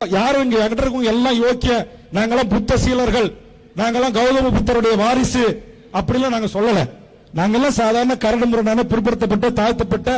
யாரும் இங்க என்கிட்ட இருக்கவங்க எல்லாம் யோக்கிய நாங்களாம் புத்த சீலர்கள் நாங்களாம் கௌதம புத்தருடைய வாரிசு அப்படிலாம் நாங்க சொல்லல நாங்கெல்லாம் சாதாரண கரடு முரணான பிற்படுத்தப்பட்ட தாழ்த்தப்பட்ட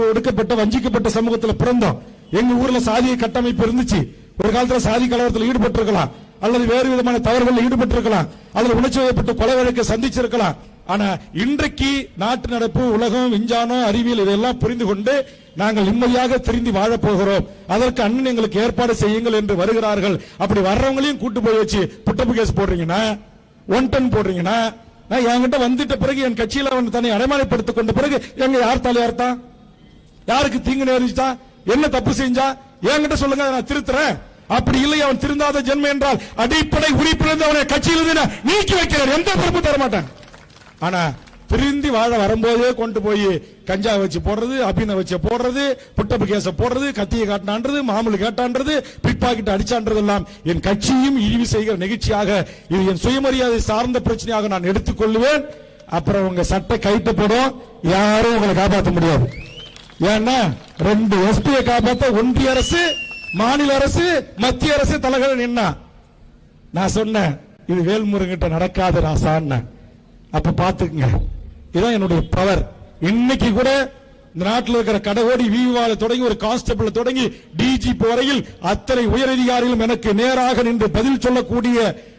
ஒடுக்கப்பட்ட வஞ்சிக்கப்பட்ட சமூகத்துல பிறந்தோம் எங்க ஊர்ல சாதிய கட்டமைப்பு இருந்துச்சு ஒரு காலத்துல சாதி கலவரத்தில் ஈடுபட்டு இருக்கலாம் அல்லது வேறு விதமான தவறுகளில் ஈடுபட்டு இருக்கலாம் அல்லது உணர்ச்சி வயப்பட்டு கொலை வழக்கை சந்திச்சிருக்கலாம் ஆனா இன்றைக்கு நாட்டு நடப்பு உலகம் விஞ்ஞானம் அறிவியல் இதெல்லாம் புரிந்து கொண்டு நாங்கள் நிம்மதியாக திரும்பி வாழப்போகிறோம் அதற்கு அண்ணன் எங்களுக்கு ஏற்பாடு செய்யுங்கள் என்று வருகிறார்கள். அப்படி வர்றவங்களையும் கூட்டு போய் வச்சு புட்டப்பு கேஸ் போடுறீங்கன்னா ஒன் டன் போடுறீங்கன்னா நான் என்கிட்ட வந்துட்ட பிறகு என் கட்சியில் அவன் தன்னை அடைமானப்படுத்திக் கொண்ட பிறகு எங்க யார் தலையார்த்தான் யாருக்கு தீங்கு நேரிச்சா? என்ன தப்பு செஞ்சா? என்கிட்ட சொல்லுங்க நான் திருத்துறேன். அப்படி இல்லை அவன் திருந்தாத ஜென்மம் என்றால் அடிப்படை உறுப்பிலிருந்து அவனை கட்சியிலிருந்து நீக்கி வைக்கிறார் எந்த பொறுப்பு தர மாட்டான் ஆனா பிரிந்து வாழ வரும்போதே கொண்டு போய் கஞ்சா வச்சு போடுறது அபின வச்சு போடுறது புட்டப்பு கேச போடுறது கத்தியை காட்டினான்றது மாமூல் கேட்டான்றது பிட் பாக்கெட் அடிச்சான்றது எல்லாம் என் கட்சியும் இழிவு செய்கிற நிகழ்ச்சியாக இது என் சுயமரியாதை சார்ந்த பிரச்சனையாக நான் எடுத்துக்கொள்வேன் அப்புறம் உங்க சட்டை கைட்டப்படும் யாரும் உங்களை காப்பாற்ற முடியாது. ஏன்னா ரெண்டு எஸ்பியை காப்பாத்த ஒன்றிய அரசு மாநில அரசு மத்திய அரசு தலைகள் நின்னா. நான் சொன்னேன் இது வேல்முருங்கிட்ட நடக்காது ராசான்னு. அப்ப பாத்துக்கங்க இதுதான் என்னுடைய பவர் இன்னைக்கு கூட இந்த நாட்டில் இருக்கிற கடகோடி விவால தொடங்கி ஒரு கான்ஸ்டபிள் தொடங்கி டிஜிபி வரையில் அத்தனை உயரதிகாரிகளும் எனக்கு நேராக நின்று பதில் சொல்லக்கூடிய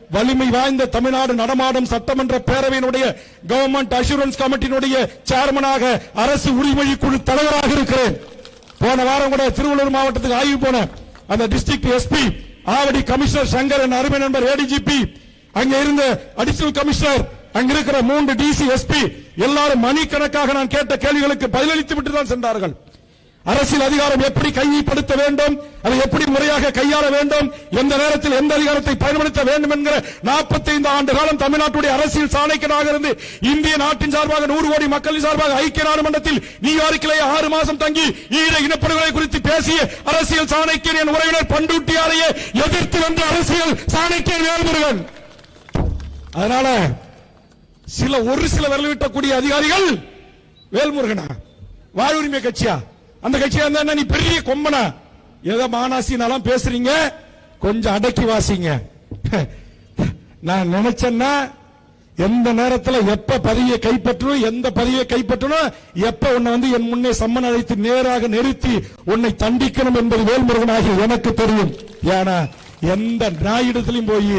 வலிமை வாய்ந்த தமிழ்நாடு நடமாடும் சட்டமன்ற பேரவையினுடைய கவர்மெண்ட் அசூரன்ஸ் கமிட்டியினுடைய சேர்மனாக அரசு உரிமொழி குழு தலைவராக இருக்கிறேன். போன வாரம் கூட திருவள்ளூர் மாவட்டத்துக்கு ஆய்வு போனேன் அந்த district SP Avadi commissioner Shankar என் அருமை நண்பர் ஏடிஜிபி அங்க இருந்த அடிஷனல் கமிஷனர் அங்கிருக்கிற மூன்று டிசி எஸ்பி எல்லாரும் மணிக்கணக்காக நான் கேட்ட கேள்விகளுக்கு பதிலளித்து விட்டு தான் சென்றார்கள். அரசியல் அதிகாரம் எப்படி கையப்படுத்த வேண்டும்? அதை எப்படி முறையாக கையாள வேண்டும்? எந்த நேரத்தில் எந்த அதிகாரத்தை பயன்படுத்த வேண்டும் என்கிற 45 ஆண்டு காலம் தமிழ்நாட்டுடைய அரசியல் சாணைக்கனாக இருந்து இந்திய நாட்டின் சார்பாக நூறு கோடி மக்களின் சார்பாக ஐக்கிய நாடுமன்றத்தில் நியூயார்க்கிலே ஆறு மாசம் தங்கி ஈழ இனப்படுகொலை குறித்து பேசிய அரசியல் சாணக்கியன் என் உறவினர் பண்டூட்டியாரையே எதிர்த்து வந்த அரசியல் சாணக்கியன் வேல்முருகன். அதனால சில ஒரு சில விரல் விட்டக்கூடிய அதிகாரிகள் வேல்முருகனா வாழ்வுரிமை கட்சியா? அந்த கட்சியா இருந்தா என்ன நீ பெரிய கொம்பனா? ஏதோ மானாசினாலாம் பேசுறீங்க கொஞ்சம் அடக்கி வாசிங்க. நான் நினைச்சேன்னா எந்த நேரத்தில் எப்ப பதவியை கைப்பற்றணும் எந்த பதவியை கைப்பற்றணும் எப்ப உன்னை வந்து என் முன்னே சம்மன் அழைத்து நேராக நிறுத்தி உன்னை தண்டிக்கணும் என்பது வேல்முருகனாகி எனக்கு தெரியும். ஏன்னா எந்த நாயிடத்திலையும் போய்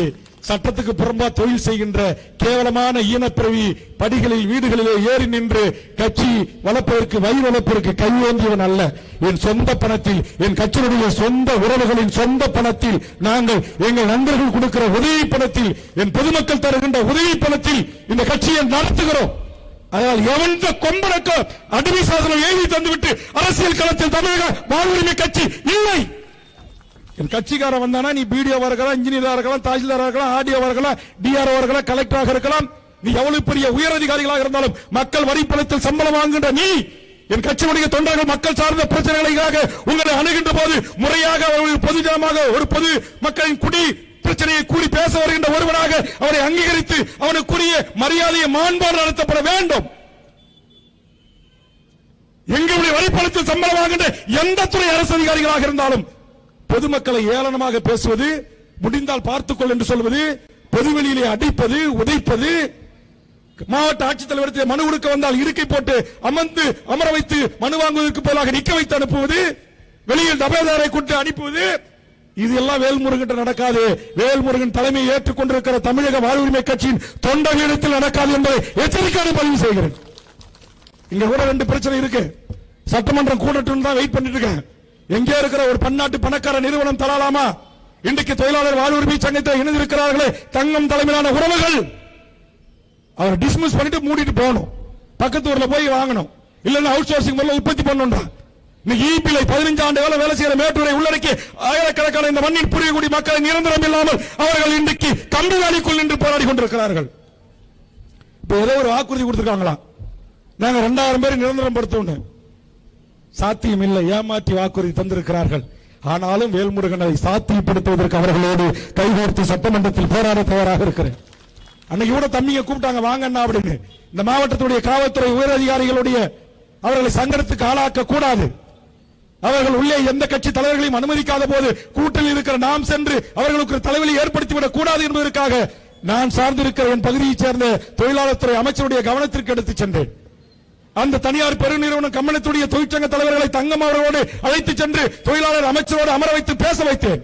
சட்டத்துக்கு புறம்பா தொழில் செய்கின்ற கேவலமான ஈனப்பிறவி படிகளில் வீடுகளிலே ஏறி நின்று கட்சி வளர்ப்பதற்கு வழி வளர்ப்பதற்கு கையேந்தியவன் அல்ல. என் சொந்த பணத்தில் என் கட்சியினுடைய சொந்த உறவுகளின் சொந்த பணத்தில் நாங்கள் எங்கள் நண்பர்கள் கொடுக்கிற உதவி பணத்தில் என் பொதுமக்கள் தருகின்ற உதவி பணத்தில் இந்த கட்சியை நடத்துகிறோம். அதனால் எவந்த கொம்பனுக்கு அடிமை சாதனம் எழுதி தந்துவிட்டு அரசியல் களத்தில் தமிழக வாழ்வுரிமை கட்சி இல்லை. என் கட்சிக்காரன் வந்தானா நீ பிடிஓவா இருக்கலாம் இன்ஜினியரா இருக்கலாம் தாசில்தாரா இருக்கலாம் ஆர்டிஓவா இருக்கலாம் டிஆர்ஓ இருக்கலாம் கலெக்டராக இருக்கலாம். நீ எவ்வளவு பெரிய உயர் அதிகாரிகளாக இருந்தாலும் மக்கள் வரி பணத்தில் சம்பளம் வாங்குகின்ற நீ என் கட்சியுடைய தொண்டர்கள் மக்கள் சார்ந்த பிரச்சனைகளுக்காக உங்களை அணுகின்ற போது முறையாக ஒரு பொதுஜனமாக ஒரு பொது மக்களின் குடி பிரச்சனையை கூடி பேச வருகின்ற ஒருவனாக அவரை அங்கீகரித்து அவனுக்குரிய மரியாதையை மாண்பாடு நடத்தப்பட வேண்டும். எங்களுடைய வரிப்பணத்தில் சம்பளம் வாங்குகின்ற எந்த துறை அரசு அதிகாரிகளாக இருந்தாலும் பொதுமக்களை ஏளனமாக பேசுவது முடிந்தால் பார்த்துக்கொள் என்று சொல்வது பொதுவெளியிலே அடிப்பது உதைப்பது மாவட்ட ஆட்சித்தலைவரத்தில் மனு கொடுக்க வந்தால் இருக்கை போட்டு அமர்ந்து அமர வைத்து மனு வாங்குவதற்கு பதிலாக நிக்க வைத்து அனுப்புவது வெளியில் தபேதாரை கொண்டு அனுப்புவது இது எல்லாம் வேல்முருகன் நடக்காது. வேல்முருகன் தலைமையை ஏற்றுக்கொண்டிருக்கிற தமிழக வாழ்வுரிமை கட்சியின் தொண்டர்களிடத்தில் நடக்காது என்பதை எச்சரிக்கையான பதிவு செய்கிறேன். இங்க கூட ரெண்டு பிரச்சனை இருக்கு. சட்டமன்றம் கூடட்டும் தான் வெயிட் பண்ணிட்டு இருக்கேன். எங்கே இருக்கிற ஒரு பன்னாட்டு பணக்கார நிறுவனம் தரலாமா? இன்றைக்கு தொழிலாளர் வாழ்வுரிமை சங்கத்தில் இணைந்திருக்கிறார்களே தங்கம் தலைமையிலான உறவுகள். அவர் டிஸ்மிஸ் பண்ணிட்டு மூடிட்டு போகணும். பக்கத்து ஊர்ல போய் வாங்கணும். இல்லைன்னா அவுட் சோர்சிங் முதல்ல உற்பத்தி பண்ணணும் இன்னைக்கு ஈபிலை பதினஞ்சு ஆண்டு காலம் வேலை செய்யற மேட்டூரை உள்ளடக்கி ஆயிரக்கணக்கான இந்த மண்ணில் புரியக்கூடிய மக்களை நிரந்தரம் இல்லாமல் அவர்கள் இன்றைக்கு கம்பி வேலைக்குள் நின்று போராடி கொண்டிருக்கிறார்கள். இப்ப ஏதோ ஒரு வாக்குறுதி கொடுத்துருக்காங்களா நாங்க ரெண்டாயிரம் பேர் நிரந்தரம் படுத்தோன்னு சாத்தியம் இல்லை ஏமாற்றி வாக்குறுதி தந்திருக்கிறார்கள். ஆனாலும் வேல்முருகன் அதை சாத்தியப்படுத்துவதற்கு அவர்களோடு கைகோர்த்து சட்டமன்றத்தில் போராட தயாராக இருக்கிறேன். அன்னைக்கு கூட தம்பிங்க கூப்பிட்டாங்க வாங்கண்ணா அப்படின்னு. இந்த மாவட்டத்துடைய காவல்துறை உயரதிகாரிகளுடைய அவர்களை சங்கடத்துக்கு ஆளாக்க கூடாது. அவர்கள் உள்ளே எந்த கட்சி தலைவர்களையும் அனுமதிக்காத போது கூட்டில் இருக்கிற நாம் சென்று அவர்களுக்கு ஒரு தலைவலி ஏற்படுத்திவிடக் கூடாது என்பதற்காக நான் சார்ந்திருக்கிற என் பகுதியைச் சேர்ந்த தொழிலாளர் துறை அமைச்சருடைய கவனத்திற்கு எடுத்துச் சென்றேன். அந்த தனியார் பெருநிறுவனம் கம்பளத்துடைய தொழிற்சங்க தலைவர்களை தங்கம் அவர்களோடு அழைத்து சென்று தொழிலாளர் அமைச்சரோடு அமர வைத்து பேச வைத்தேன்.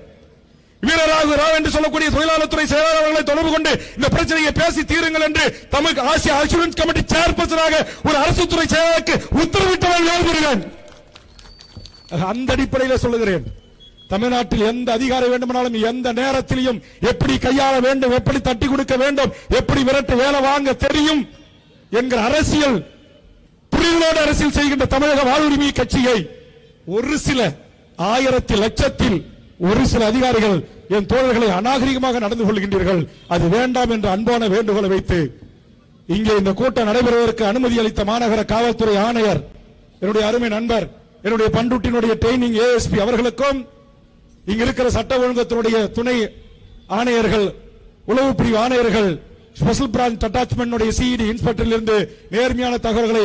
வீரராகு ராவ் என்று சொல்லக்கூடிய தொழிலாளர் துறை செயலாளர் அவர்களை தொடர்பு கொண்டு இந்த பிரச்சனையை பேசி தீருங்கள் என்று தமிழ் ஆசிய அசூரன்ஸ் கமிட்டி சேர்பர்சனாக ஒரு அரசு துறை செயலாளருக்கு உத்தரவிட்டவன் வேல்முருகன் அந்த அடிப்படையில் சொல்லுகிறேன். தமிழ்நாட்டில் எந்த அதிகாரம் வேண்டுமானாலும் எந்த நேரத்திலையும் எப்படி கையாள வேண்டும் எப்படி தட்டி கொடுக்க வேண்டும் எப்படி விரட்டு வேலை வாங்க தெரியும் என்கிற அரசியல் புரிதலோடு அரசியல் செய்கின்ற தமிழக வாழ்வுரிமை கட்சியை ஒரு சில ஆயிரத்தி லட்சத்தில் ஒரு சில அதிகாரிகள் என் தோழர்களை அநாகரிகமாக நடந்து கொள்கின்றீர்கள். அது வேண்டாம் என்ற அன்பான வேண்டுகோளை வைத்து இங்கே இந்த கூட்டம் நடைபெறுவதற்கு அனுமதி அளித்த மாநகர காவல்துறை ஆணையர் என்னுடைய அருமை நண்பர் என்னுடைய பண்ருட்டினுடைய ட்ரைனிங் ஏஎஸ்பி அவர்களுக்கும் இங்க இருக்கிற சட்ட ஒழுங்கத்தினுடைய துணை ஆணையர்கள் உளவு பிரிவு ஆணையர்கள் ஸ்பெஷல் பிரான்ச் அட்டாச்மெண்ட் சிஇடி இன்ஸ்பெக்டரில் இருந்து நேர்மையான தகவல்களை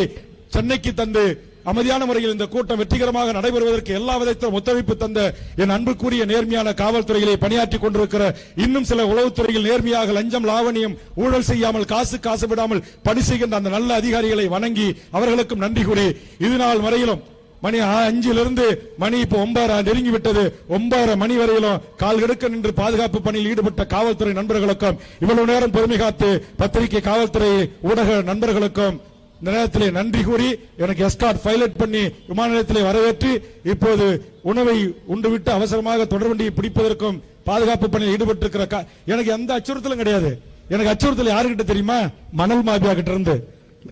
சென்னைக்கு தந்து அமைதியான முறையில் இந்த கூட்டம் வெற்றிகரமாக நடைபெறுவதற்கு எல்லா விதத்திலும் ஒத்துழைப்பு தந்த என் அன்புக்குரிய நேர்மையான காவல்துறையிலே பணியாற்றிக் கொண்டிருக்கிற இன்னும் சில உளவுத்துறையில் நேர்மையாக லஞ்சம் லாவணியம் ஊழல் செய்யாமல் காசு காசு விடாமல் பணி செய்கின்ற அந்த நல்ல அதிகாரிகளை வணங்கி அவர்களுக்கும் நன்றி கூறி இது நாள் வரையிலும் மணி அஞ்சிலிருந்து மணி இப்போ ஒன்பதரை நெருங்கி விட்டது ஒன்பதரை மணி வரையிலும் கால் கெடுக்க நின்று பாதுகாப்பு பணியில் ஈடுபட்ட காவல்துறை நண்பர்களுக்கும் இவ்வளவு நேரம் பொறுமை காத்து பத்திரிகை காவல்துறை ஊடக நண்பர்களுக்கும் இந்த நேரத்திலே நன்றி கூறி எனக்கு எஸ்கார்ட் பைலட் பண்ணி விமான நிலையத்திலே வரவேற்று இப்போது உணவை உண்டுவிட்டு அவசரமாக தொடர்வண்டியை பிடிப்பதற்கும் பாதுகாப்பு பணியில் ஈடுபட்டிருக்கிற எனக்கு எந்த அச்சுறுத்தலும் கிடையாது. எனக்கு அச்சுறுத்தல் யாருக்கிட்ட தெரியுமா? மணல் மாபியா கிட்ட இருந்து.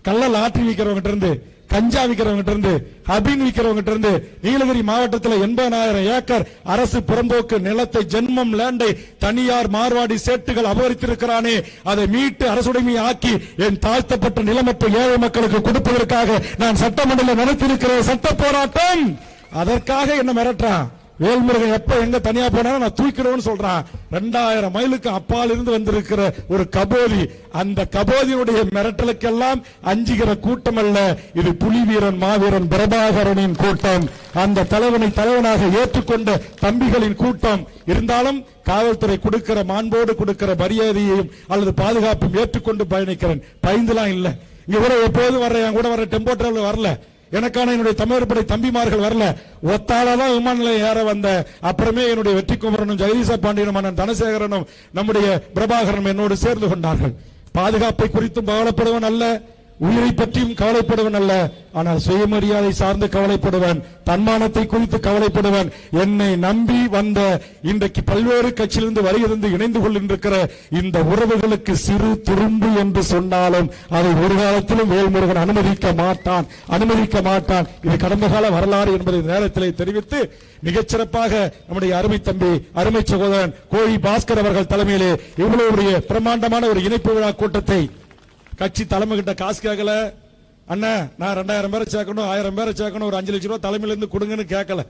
கள்ள லாட்டரி விக்கிறவங்க இருந்து. கஞ்சா விற்கிறவங்கிட்ட இருந்து ஹபின் விற்கிறவங்கிட்ட இருந்து நீலகிரி மாவட்டத்தில் எண்பதாயிரம் ஏக்கர் அரசு புறம்போக்கு நிலத்தை ஜென்மம் லேண்டை தனியார் மார்வாடி சேட்டுகள் அபகரித்திருக்கிறானே. அதை மீட்டு அரசுடைமை ஆக்கி என் தாழ்த்தப்பட்ட நிலமற்ற ஏழை மக்களுக்கு கொடுப்பதற்காக நான் சட்டமன்றத்தில் நடத்தியிருக்கிற சட்ட போராட்டம்! அதற்காக என்ன மிரட்டுறான்? வேல்முருகன் எப்ப எங்க தனியா போனாலும் நான் தூக்கிடுவேன்னு சொல்றான். ரெண்டாயிரம் மைலுக்கு அப்பால் இருந்து வந்திருக்கிற ஒரு கபோதி. அந்த கபோதியுடைய மிரட்டலுக்கெல்லாம் அஞ்சுகிற கூட்டம் அல்ல இது புலி வீரன் மாவீரன் பிரபாகரனின் கூட்டம். அந்த தலைவனை தலைவனாக ஏற்றுக்கொண்ட தம்பிகளின் கூட்டம். இருந்தாலும் காவல்துறை கொடுக்கிற மாண்போடு கொடுக்கிற மரியாதையையும் அல்லது பாதுகாப்பும் ஏற்றுக்கொண்டு பயணிக்கிறேன். பயந்துலாம் இல்லை. இங்க கூட எப்போதும் வர்ற என் கூட வர டெம்போ டிராவல் வரல. எனக்கான என்னுடைய தமிழர்படை தம்பிமார்கள் வரல. ஒத்தாலதான் விமான நிலையம் ஏற வந்த. அப்புறமே என்னுடைய வெற்றி குமரனும் ஜெகதீச பாண்டியனும் அண்ணன் தனசேகரனும் நம்முடைய பிரபாகரனும் என்னோடு சேர்ந்து கொண்டார்கள். பாதுகாப்பை குறித்தும் கவலைப்படுவன் அல்ல. உயிரை பற்றியும் கவலைப்படுவன் அல்ல ஆனால் சுயமரியாதை சார்ந்து கவலைப்படுவன் தன்மானத்தை குறித்து கவலைப்படுவன். என்னை நம்பி வந்த இன்றைக்கு பல்வேறு கட்சியிலிருந்து வருகிறது இணைந்து கொண்டிருக்கிற இந்த உறவுகளுக்கு சிறு துரும்பு என்று சொன்னாலும் அதை ஒரு காலத்திலும் வேல்முருகன் அனுமதிக்க மாட்டான் அனுமதிக்க மாட்டான். இது கடந்த கால வரலாறு என்பதை நேரத்திலே தெரிவித்து மிகச்சிறப்பாக நம்முடைய அருமை தம்பி அருமை சகோதரன் கோழி பாஸ்கர் அவர்கள் தலைமையிலே இவ்வளவு பிரம்மாண்டமான ஒரு இணைப்பு விழா கூட்டத்தை கட்சி தலைமை கிட்ட காசு கேட்கல அண்ணா நான் ரெண்டாயிரம் பேரை சேர்க்கணும் ஆயிரம் பேரை சேர்க்கணும் ஒரு அஞ்சு லட்சம் ரூபா தலைமையிலேருந்து கொடுங்கன்னு கேட்கல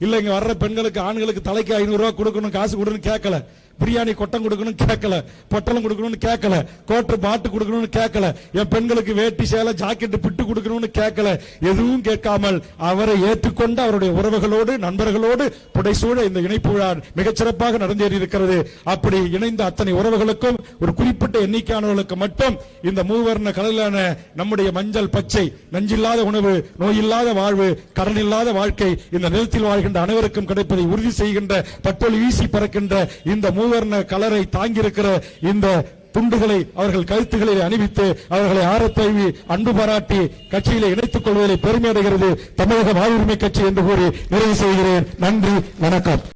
இல்லை இங்கே வர்ற பெண்களுக்கு ஆண்களுக்கு தலைக்கு ஐநூறுரூவா கொடுக்கணும் காசு கொடுன்னு கேட்கல பிரியாணி கொட்டம் கொடுக்கணும் கேட்கல பொட்டலம் கொடுக்கணும்னு கேட்கல கோட்டு பாட்டு கொடுக்கணும்னு கேட்கல என் பெண்களுக்கு வேட்டி சேலை ஜாக்கெட் பிட்டு கொடுக்கணும்னு கேட்கல. எதுவும் கேட்காமல் அவரை ஏற்றுக்கொண்ட அவருடைய உறவுகளோடு நண்பர்களோடு புடைசூழ இந்த இணைப்பு விழா மிகச்சிறப்பாக நடந்தேறி இருக்கிறது. அப்படி இணைந்த அத்தனை உறவுகளுக்கும் ஒரு குறிப்பிட்ட எண்ணிக்கையானவர்களுக்கு மட்டும் இந்த மூவர்ண கடலான நம்முடைய மஞ்சள் பச்சை நஞ்சில்லாத உணவு நோயில்லாத வாழ்வு கடன் இல்லாத வாழ்க்கை இந்த நிலத்தில் வாழ்கின்ற அனைவருக்கும் கிடைப்பதை உறுதி செய்கின்ற பட்டொலி வீசி பறக்கின்ற இந்த மூவர்ண கலரை தாங்கியிருக்கிற இந்த துண்டுகளை அவர்கள் கழுத்துகளில் அணிவித்து அவர்களை ஆரத்தழுவி அன்பு பாராட்டி கட்சியிலே இணைத்துக் கொள்வதில் பெருமை அடைகிறது. தமிழக வாழ்வுரிமை கட்சி என்று கூறி நிறைவு செய்கிறேன். நன்றி வணக்கம்.